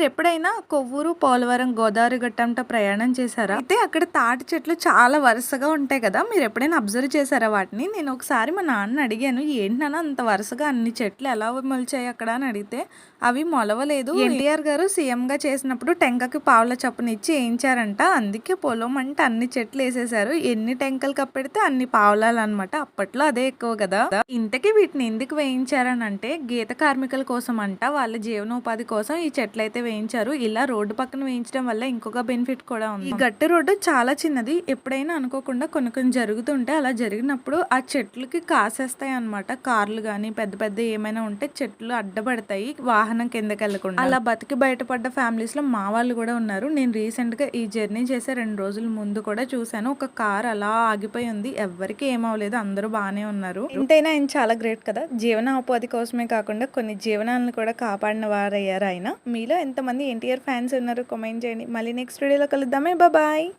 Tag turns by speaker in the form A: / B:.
A: మీరు ఎప్పుడైనా కొవ్వూరు పోలవరం గోదావరి గట్టంట ప్రయాణం చేశారా? అయితే అక్కడ తాటి చెట్లు చాలా వరుసగా ఉంటాయి కదా. మీరు ఎప్పుడైనా అబ్జర్వ్ చేశారా వాటిని? నేను ఒకసారి మా నాన్న అడిగాను ఏంటి అంత వరుసగా అన్ని చెట్లు ఎలా మొలిచాయి అక్కడ? అని అడిగితే అవి మొలవలేదు. ఎన్టీఆర్ గారు సీఎంగా చేసినప్పుడు టెంకకి పావుల చప్పున ఇచ్చి వేయించారంట అందుకే పొలం అంటే అన్ని చెట్లు వేసేసారు ఎన్ని టెంకలు కప్పెడితే అన్ని పావులాలు అనమాట అప్పట్లో అదే ఎక్కువ కదా. ఇంతకీ వీటిని ఎందుకు వేయించారని అంటే గీత కార్మికుల కోసం అంట వాళ్ళ జీవనోపాధి కోసం ఈ చెట్లు అయితే వేయించారు. ఇలా రోడ్డు పక్కన వేయించడం వల్ల ఇంకొక బెనిఫిట్ కూడా ఉంది. ఈ గట్టి రోడ్డు చాలా చిన్నది. ఎప్పుడైనా అనుకోకుండా కొన్ని కొన్ని జరుగుతుంటే అలా జరిగినప్పుడు ఆ చెట్లకి కాసేస్తాయి అనమాట కార్లు కానీ పెద్ద పెద్ద ఏమైనా ఉంటే చెట్లు అడ్డపడతాయి. వాహనం కిందకి వెళ్ళకుండా. అలా బతికి బయటపడ్డ ఫ్యామిలీస్లో మా వాళ్ళు కూడా ఉన్నారు. నేను రీసెంట్గా ఈ జర్నీ చేసే రెండు రోజుల ముందు కూడా చూశాను. ఒక కార్ అలా ఆగిపోయి ఉంది. ఎవరికి ఏమవలేదు అందరూ బాగానే ఉన్నారు. ఎంతైనా ఆయన చాలా గ్రేట్ కదా. జీవన ఉపాధి కోసమే కాకుండా కొన్ని జీవనాలను కూడా కాపాడిన వారయ్యారు ఆయన. మీలో ఎంత ఎంతమంది ఎన్టీఆర్ ఫ్యాన్స్ ఉన్నారు. కామెంట్ చేయండి. మళ్ళీ నెక్స్ట్ వీడియోలో కలుద్దామే. బాయ్.